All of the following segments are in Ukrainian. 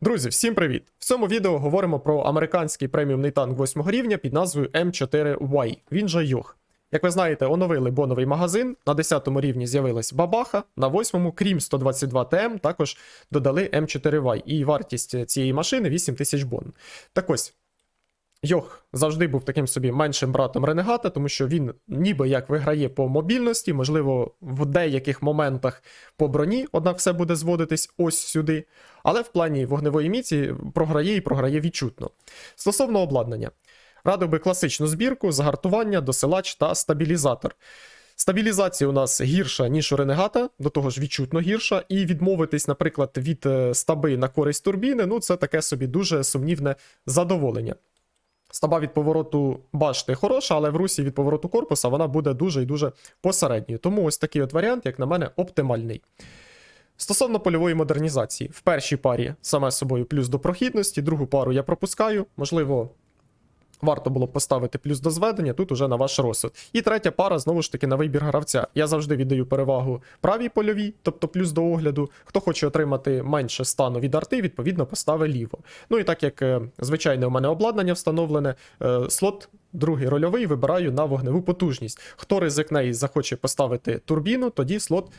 Друзі, всім привіт! В цьому відео говоримо про американський преміумний танк 8 рівня під назвою М4Y. Він же Йох. Як ви знаєте, оновили боновий магазин. На 10 рівні з'явилась бабаха, на 8-му, крім 122 ТМ, також додали М4Y. І вартість цієї машини 8 тисяч бон. Так ось. Йох завжди був таким собі меншим братом Ренегата, тому що він ніби як виграє по мобільності, можливо, в деяких моментах по броні, однак все буде зводитись ось сюди. Але в плані вогневої міці програє і програє відчутно. Стосовно обладнання, радив би класичну збірку, загартування, досилач та стабілізатор. Стабілізація у нас гірша, ніж у Ренегата, до того ж відчутно гірша, і відмовитись, наприклад, від е, стаби на користь турбіни, ну це таке собі дуже сумнівне задоволення. Стаба від повороту башти хороша, але в русі від повороту корпуса вона буде дуже і дуже посередньою. Тому ось такий от варіант, як на мене, оптимальний. Стосовно польової модернізації, в першій парі саме собою плюс до прохідності, другу пару я пропускаю. Можливо, варто було поставити плюс до зведення, тут уже на ваш розсуд. І третя пара, знову ж таки, на вибір гравця. Я завжди віддаю перевагу правій польовій, тобто плюс до огляду. Хто хоче отримати менше стану від арти, відповідно поставить ліво. Ну і так як е, звичайне у мене обладнання встановлене, е, слот. Другий рольовий вибираю на вогневу потужність. Хто ризикне і захоче поставити турбіну, тоді слот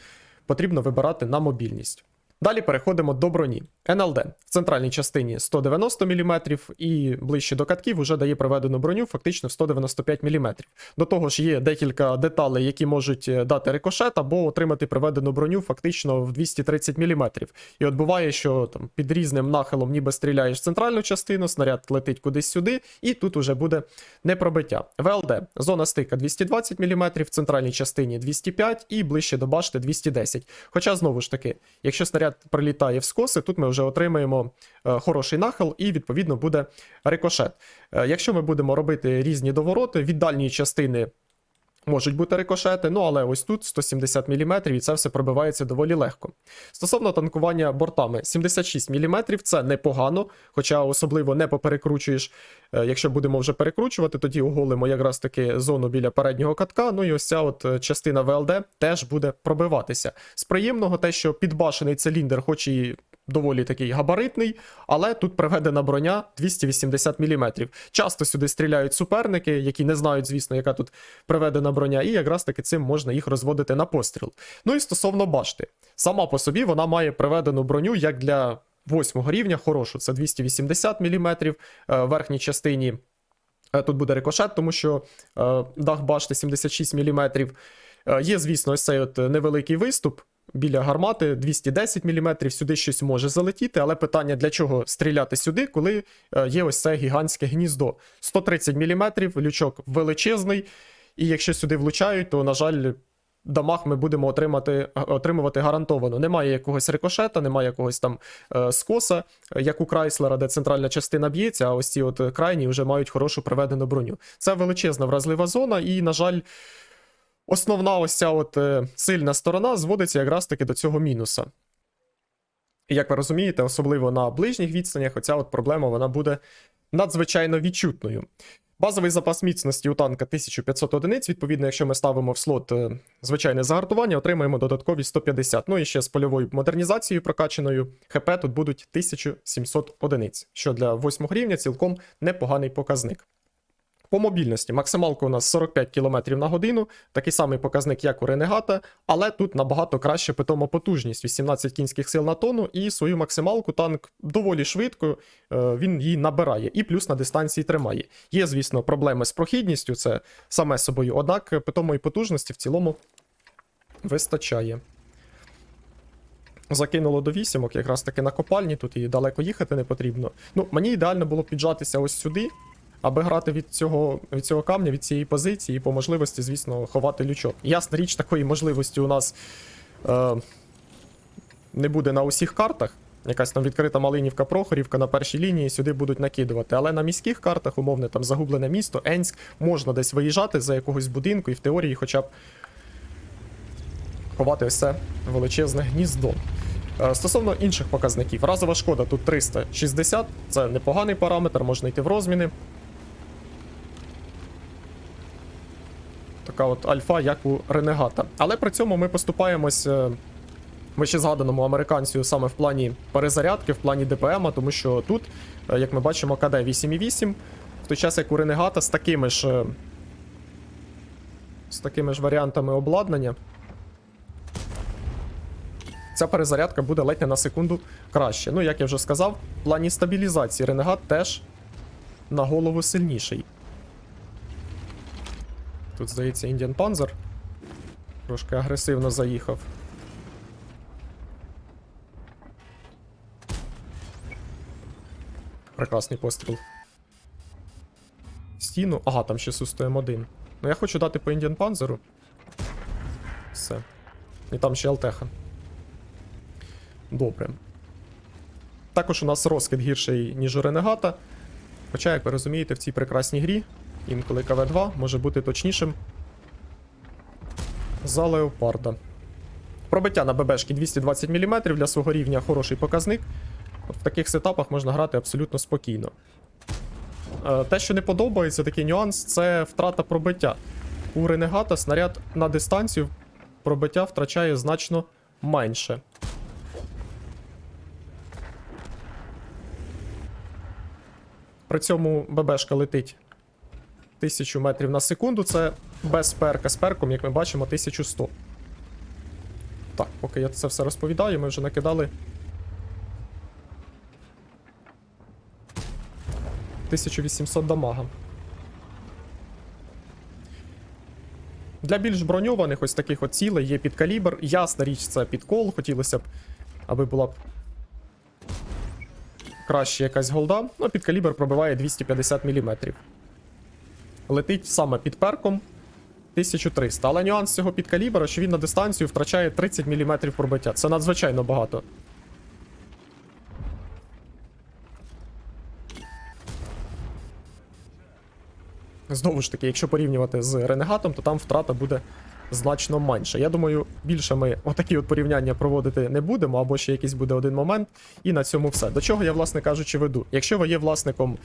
потрібно вибирати на мобільність. Далі переходимо до броні. НЛД в центральній частині 190 мм і ближче до катків вже дає проведену броню фактично в 195 мм. До того ж, є декілька деталей, які можуть е, дати рикошет або отримати приведену броню фактично в 230 мм. І от буває, що там під різним нахилом ніби стріляєш в центральну частину, снаряд летить кудись сюди, і тут уже буде непробиття. ВЛД зона стика 220 мм, в центральній частині 205 і ближче до башти 210. Хоча, знову ж таки, якщо снаряд прилітає в скоси, тут ми вже отримаємо е, хороший нахил і відповідно буде рикошет. Е, якщо ми будемо робити різні довороти, від дальньої частини. Можуть бути рикошети, ну але ось тут 170 мм, і це все пробивається доволі легко. Стосовно танкування бортами, 76 мм це непогано, хоча особливо не поперекручуєш. Е, Якщо будемо вже перекручувати, тоді оголимо якраз таки зону біля переднього катка. Ну і ось ця от е, частина ВЛД теж буде пробиватися. З приємного те, що підбашений циліндр, хоч і доволі такий габаритний, але тут приведена броня 280 мм. Часто сюди стріляють суперники, які не знають, звісно, яка тут приведена броня, і якраз таки цим можна їх розводити на постріл. Ну і стосовно башти, сама по собі вона має приведену броню як для восьмого рівня, хорошу, це 280 мм е, в верхній частині. Е, Тут буде рикошет, тому що е, дах башти 76 мм. Є, звісно, ось цей от невеликий виступ біля гармати 210 мм, сюди щось може залетіти, але питання для чого стріляти сюди, коли е, є ось це гігантське гніздо. 130 мм, лючок величезний, і якщо сюди влучають, то, на жаль, дамаг ми будемо отримати, отримувати гарантовано. Немає якогось рикошета, немає якогось там е, скоса, е, як у Крайслера, де центральна частина б'ється, а ось ці от е, крайні вже мають хорошу приведену броню. Це величезна вразлива зона, і, на жаль, основна ось ця от е, сильна сторона зводиться якраз таки до цього мінуса. І як ви розумієте, особливо на ближніх відстанях, оця от проблема вона буде надзвичайно відчутною. Базовий запас міцності у танка 1500 одиниць. Відповідно, якщо ми ставимо в слот е, звичайне загартування, отримаємо додаткові 150. Ну і ще з польовою модернізацією прокачаною ХП тут будуть 1700 одиниць, що для 8 рівня цілком непоганий показник. По мобільності максималка у нас 45 км на годину, такий самий показник, як у Ренегата, але тут набагато краще питома потужність 18 кінських сил на тонну, і свою максималку танк доволі швидко е, він її набирає, і плюс на дистанції тримає. Є, звісно, проблеми з прохідністю, це саме собою, однак питомої потужності в цілому вистачає. Закинуло до вісімок, якраз таки на копальні, тут і далеко їхати не потрібно. Ну, мені ідеально було піджатися ось сюди, аби грати від цього, від цього камня, від цієї позиції, і по можливості, звісно, ховати лючок. Ясна річ, такої можливості у нас е, не буде на усіх картах. Якась там відкрита Малинівка, Прохорівка на першій лінії сюди будуть накидувати. Але на міських картах, умовне, там загублене місто, Енськ, можна десь виїжджати за якогось будинку і в теорії хоча б ховати це величезне гніздо. Е, Стосовно інших показників, разова шкода тут 360, це непоганий параметр, можна йти в розміни. Така от альфа, як у Ренегата. Але при цьому ми поступаємось е, ще згаданому американцю саме в плані перезарядки, в плані ДПМ, тому що тут, е, як ми бачимо, КД 8,8, в той час як у Ренегата з такими ж. е, З такими ж варіантами обладнання. Ця перезарядка буде ледь не на секунду краще. Ну, як я вже сказав, в плані стабілізації Ренегат теж на голову сильніший. Тут, здається, Indian Panzer. Трошки агресивно заїхав. Прекрасний постріл. Стіну. Ага, там ще Су 101. Ну я хочу дати по Indian Panzer. Все. І там ще Алтеха. Добре. Також у нас розкид гірший, ніж у Ренегата. Хоча, як ви розумієте, в цій прекрасній грі інколи КВ-2 може бути точнішим за Леопарда. Пробиття на ББшки 220 мм для свого рівня хороший показник. От в таких сетапах можна грати абсолютно спокійно. Е, Те, що не подобається, такий нюанс, це втрата пробиття. У Ренегата снаряд на дистанцію пробиття втрачає значно менше. При цьому ББшка летить 1000 метрів на секунду. Це без перка з перком, як ми бачимо, 1100. Так, поки я це все розповідаю, ми вже накидали. 1800 дамага. Для більш броньованих ось таких от цілей є підкалібр. Ясна річ, це підкол. Хотілося б, аби була б краще якась голда. Ну, підкалібр пробиває 250 мм. Летить саме під перком 1300. Але нюанс цього підкалібра, що він на дистанцію втрачає 30 мм пробиття. Це надзвичайно багато. Знову ж таки, якщо порівнювати з Ренегатом, то там втрата буде значно менша. Я думаю, більше ми отакі от порівняння проводити не будемо, або ще якийсь буде один момент. І на цьому все. До чого я, власне кажучи, веду. Якщо ви є власником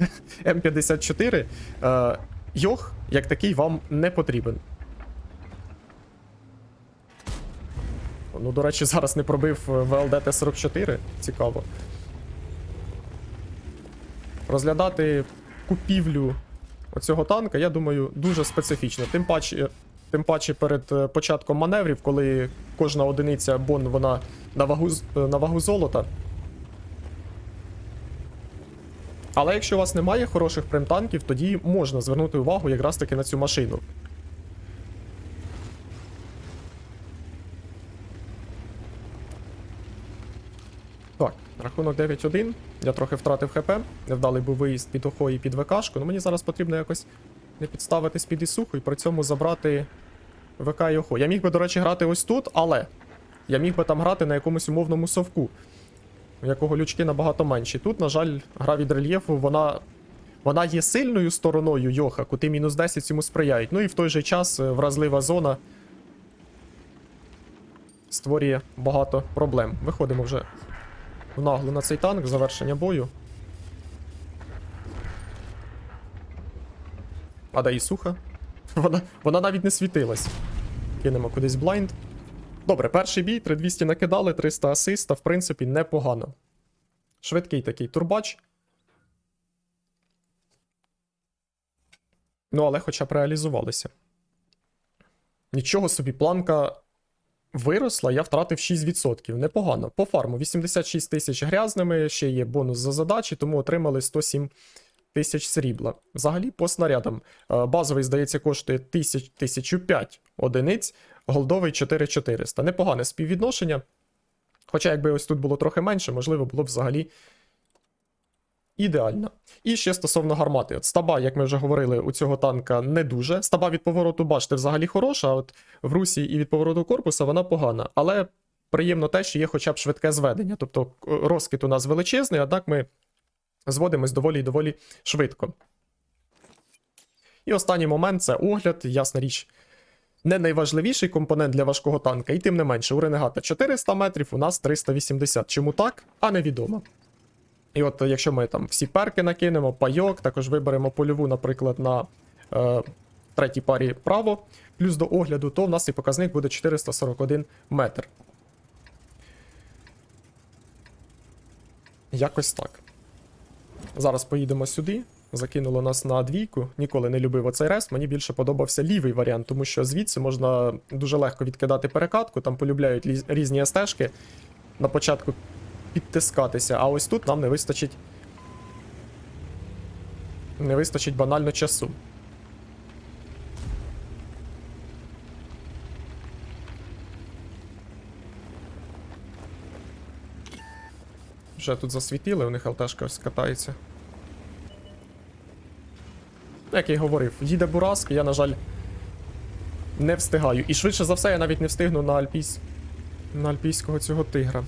М54, е, Йох, як такий, вам не потрібен. Ну, до речі, зараз не пробив ВЛД Т-44. Цікаво. Розглядати купівлю оцього танка, я думаю, дуже специфічно. Тим паче, тим паче перед е, початком маневрів, коли кожна одиниця бон вона на вагу, е, на вагу золота. Але якщо у вас немає хороших примтанків, тоді можна звернути увагу якраз таки на цю машину. Так, рахунок 9-1. Я трохи втратив ХП. Невдалий був виїзд під охо і під ВКшку. Ну мені зараз потрібно якось не підставитись під Ісуху і при цьому забрати ВК і охо. Я міг би, до речі, грати ось тут, але я міг би там грати на якомусь умовному совку, у якого лючки набагато менші. Тут, на жаль, гра від рельєфу, вона. Вона є сильною стороною Йоха, кути мінус 10 цьому сприяють. Ну і в той же час е, вразлива зона створює багато проблем. Виходимо вже в наглу на цей танк, завершення бою. А де Ісуха? Вона, вона навіть не світилась. Кинемо кудись блайнд. Добре, перший бій, 3200 накидали, 300 асиста, в принципі, непогано. Швидкий такий турбач. Ну, але хоча б реалізувалися. Нічого собі, планка виросла, я втратив 6%. Непогано. По фарму 86 тисяч грязними, ще є бонус за задачі, тому отримали 107 тисяч срібла. Взагалі, по снарядам. Е, Базовий, здається, коштує 1000 1005 одиниць, голдовий 4400. Непогане співвідношення. Хоча, якби ось тут було трохи менше, можливо, було б взагалі ідеально. І ще стосовно гармати. От стаба, як ми вже говорили, у цього танка не дуже. Стаба від повороту башти взагалі хороша, а от в русі і від повороту корпуса вона погана. Але приємно те, що є хоча б швидке зведення. Тобто к- розкид у нас величезний, однак ми зводимось доволі і доволі швидко. І останній момент це огляд, ясна річ. Не найважливіший компонент для важкого танка, і тим не менше, у Ренегата 400 метрів, у нас 380. Чому так, а невідомо. І от якщо ми там всі перки накинемо, пайок, також виберемо польову, наприклад, на е, третій парі право, плюс до огляду, то в нас і показник буде 441 метр. Якось так. Зараз поїдемо сюди. Закинуло нас на двійку. Ніколи не любив оцей рес. Мені більше подобався лівий варіант, тому що звідси можна дуже легко відкидати перекатку, там полюбляють різні стежки на початку підтискатися. А ось тут нам не вистачить. Не вистачить банально часу. Вже тут засвітили, у них ЛТшка ось катається. Як я й говорив, їде Бураск, я, на жаль, не встигаю. І швидше за все, я навіть не встигну на альпійсь... на альпійського цього тигра.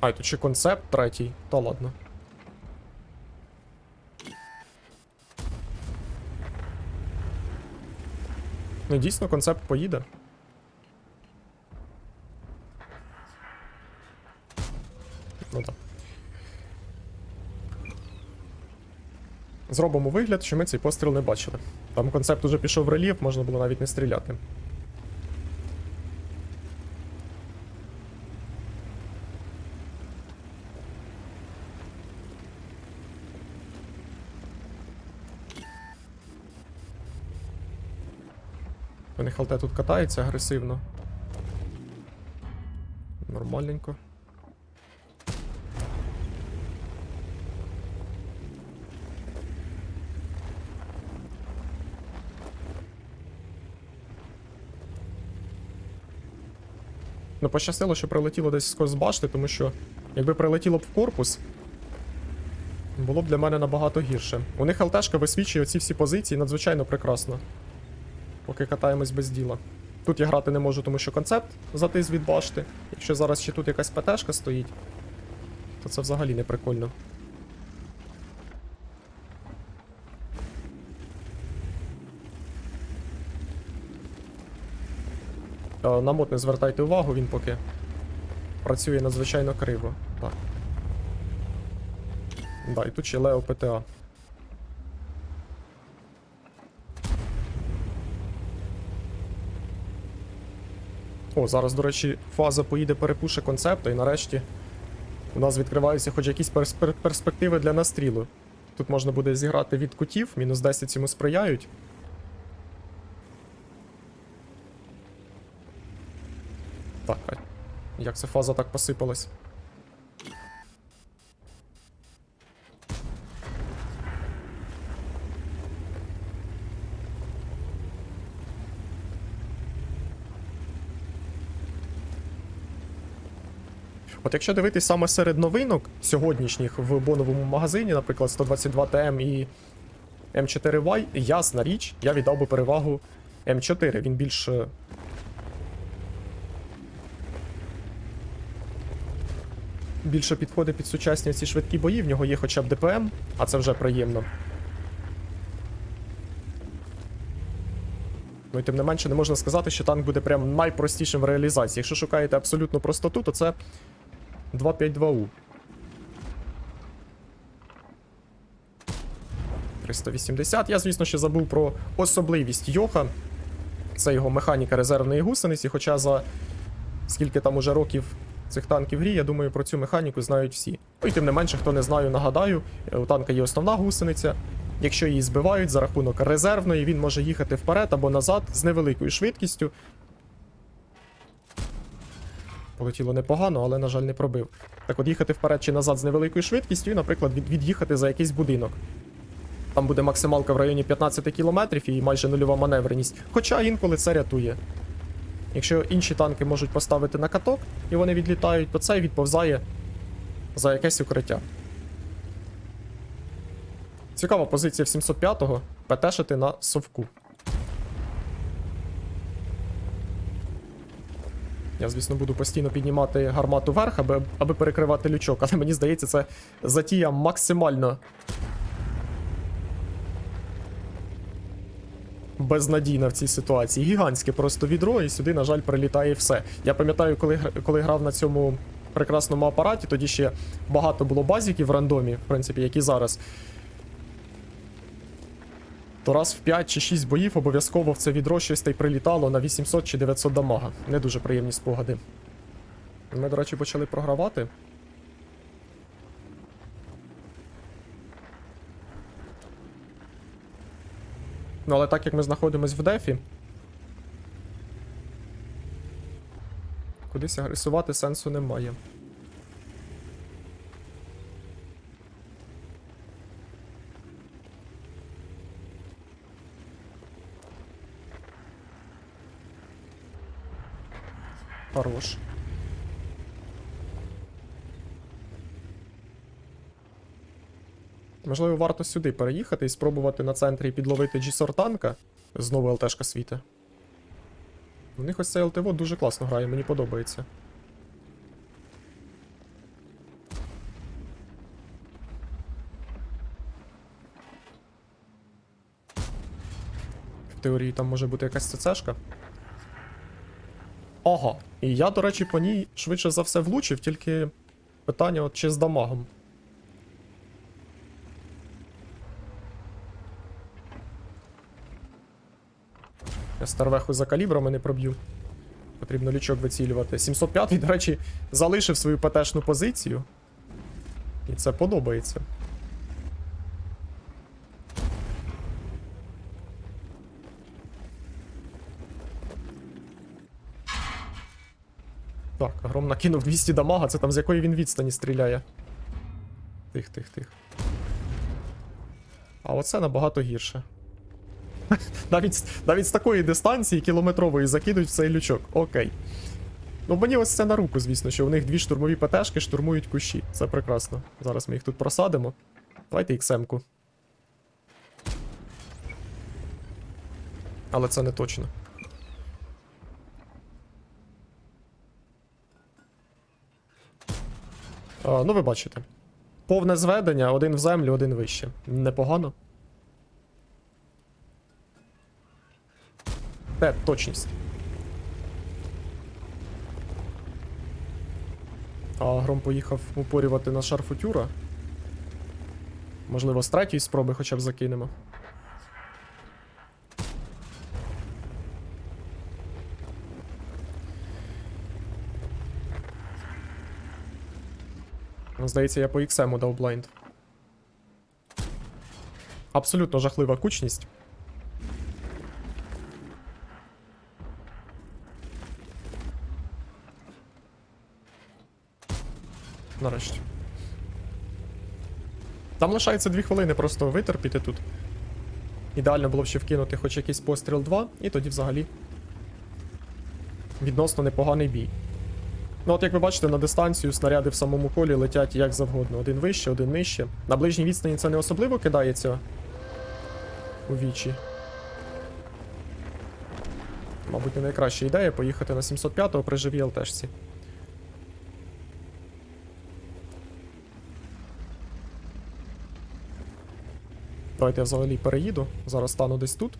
А, тут ще концепт третій. Та ладно. Ну, дійсно, концепт поїде. Ну так. Зробимо вигляд, що ми цей постріл не бачили. Там концепт уже пішов в рельєф, можна було навіть не стріляти. У них ЛТ тут катається агресивно. Нормальненько. Ну, пощастило, що прилетіло десь з башти, тому що якби прилетіло б в корпус, було б для мене набагато гірше. У них ЛТшка висвічує оці всі позиції надзвичайно прекрасно. Поки катаємось без діла. Тут я грати не можу, тому що концепт затис від башти. Якщо зараз ще тут якась ПТшка стоїть, то це взагалі не прикольно. Е, На мод не звертайте увагу, він поки працює надзвичайно криво. Так. Да, і тут ще Лео ПТА. О, зараз, до речі, фаза поїде перепуше концепту, і нарешті у нас відкриваються хоч якісь перс- перспективи для настрілу. Тут можна буде зіграти від кутів, мінус 10 цьому сприяють. Так, як ця фаза так посипалась? От якщо дивитись саме серед новинок сьогоднішніх в боновому магазині, наприклад, 122 ТМ і М4Y, ясна річ, я віддав би перевагу М4. Він більш. е, Більше підходить під сучасні ці швидкі бої, в нього є хоча б ДПМ, а це вже приємно. Ну і тим не менше не можна сказати, що танк буде прям найпростішим в реалізації. Якщо шукаєте абсолютну простоту, то це 252У. 380. Я, звісно, ще забув про особливість Йоха. Це його механіка резервної гусениці, хоча за скільки там уже років цих танків грі, я думаю, про цю механіку знають всі. Ну і тим не менше, хто не знає, нагадаю, е, у танка є основна гусениця. Якщо її збивають за рахунок резервної, він може їхати вперед або назад з невеликою швидкістю. Полетіло непогано, але, на жаль, не пробив. Так от їхати вперед чи назад з невеликою швидкістю, і, наприклад, від, від'їхати за якийсь будинок. Там буде максималка в районі 15 км і майже нульова маневреність. Хоча інколи це рятує. Якщо інші танки можуть поставити на каток і вони відлітають, то цей відповзає за якесь укриття. Цікава позиція в 705-го ПТшити на совку. Я, звісно, буду постійно піднімати гармату вверх, аби, аби перекривати лючок, але мені здається, це затія максимально безнадійна в цій ситуації. Гігантське просто відро, і сюди, на жаль, прилітає все. Я пам'ятаю, коли, коли грав на цьому прекрасному апараті, тоді ще багато було базіків в рандомі, в принципі, як і зараз. То раз в 5 чи 6 боїв обов'язково в це відро щось та й прилітало на 800 чи 900 дамага. Не дуже приємні спогади. Ми, до речі, почали програвати. Ну, але так як ми знаходимось в дефі. Кудись агресувати сенсу немає. Хорош. Можливо, варто сюди переїхати і спробувати на центрі підловити G-Sor танка. Знову ЛТшка світи. У них ось цей ЛТВ дуже класно грає, мені подобається. В теорії там може бути якась ЦЦшка. Ага. І я, до речі, по ній швидше за все влучив, тільки питання от чи з дамагом. Я старвеху за калібрами не проб'ю. Потрібно лючок вицілювати. 705-й, до речі, залишив свою ПТшну позицію. І це подобається. Так, гром накинув 200 дамага, це там з якої він відстані стріляє. Тих, тих, тих. А оце набагато гірше. навіть, навіть з такої дистанції кілометрової закидуть в цей лючок. Окей. Ну мені ось це на руку, звісно, що у них дві штурмові ПТшки штурмують кущі. Це прекрасно. Зараз ми їх тут просадимо. Давайте іксемку. Але це не точно. А, ну, ви бачите. Повне зведення, один в землю, один вище. Непогано. Те, точність. А гром поїхав упорювати на шарфутюра. Можливо, з третьої спроби хоча б закинемо. Ну, Здається, я по XM дав блайнд. Абсолютно жахлива кучність. Нарешті. Там лишається 2 хвилини просто витерпіти тут. Ідеально було б ще вкинути хоч якийсь постріл 2, і тоді взагалі. Відносно непоганий бій. Ну, от як ви бачите, на дистанцію снаряди в самому колі летять як завгодно. Один вище, один нижче. На ближній відстані це не особливо кидається у вічі. Мабуть, не найкраща ідея поїхати на 705-го при живій ЛТшці. Давайте я взагалі переїду. Зараз стану десь тут.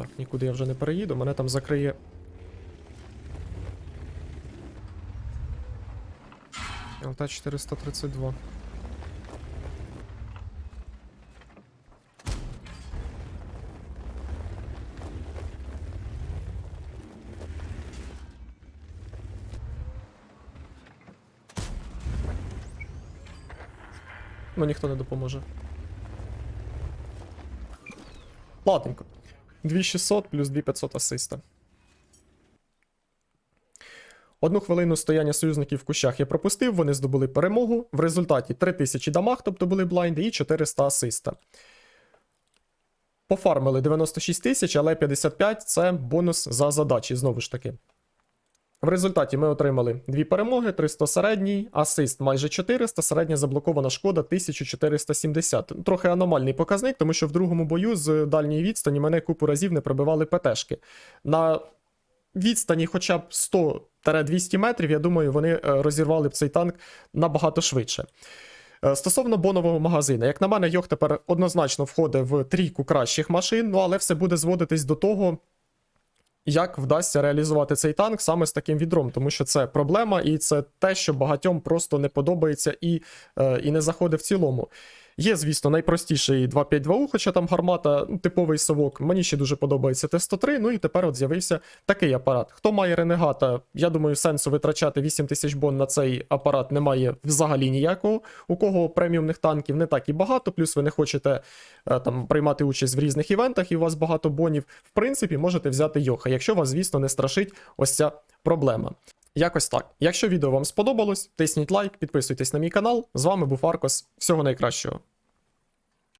Так, нікуди я вже не переїду, мене там закриє. ЛТ 432. Ну ніхто не допоможе. Ладненько. 2600 плюс 2500 асиста. Одну хвилину стояння союзників в кущах я пропустив, вони здобули перемогу. В результаті 3000 дамаг, тобто були блайнди, і 400 асиста. Пофармили 96 тисяч, але 55 це бонус за задачі, знову ж таки. В результаті ми отримали дві перемоги, 300 середній, асист майже 400, середня заблокована шкода 1470. Трохи аномальний показник, тому що в другому бою з дальньої відстані мене купу разів не пробивали ПТшки. На відстані хоча б 100-200 метрів, я думаю, вони е, розірвали б цей танк набагато швидше. Е, Стосовно бонового магазину, як на мене, Йох тепер однозначно входить в трійку кращих машин, ну але все буде зводитись до того, як вдасться реалізувати цей танк саме з таким відром, тому що це проблема, і це те, що багатьом просто не подобається і, е, і не заходить в цілому. Є, звісно, найпростіший 252U, хоча там гармата, ну, типовий совок. Мені ще дуже подобається Т-103, ну і тепер от з'явився такий апарат. Хто має ренегата, я думаю, сенсу витрачати 8 тисяч бон на цей апарат немає взагалі ніякого. У кого преміумних танків не так і багато, плюс ви не хочете е, там приймати участь в різних івентах, і у вас багато бонів. В принципі, можете взяти Йоха, якщо вас, звісно, не страшить ось ця проблема. Якось так. Якщо відео вам сподобалось, тисніть лайк, підписуйтесь на мій канал. З вами був Аркос. Всього найкращого.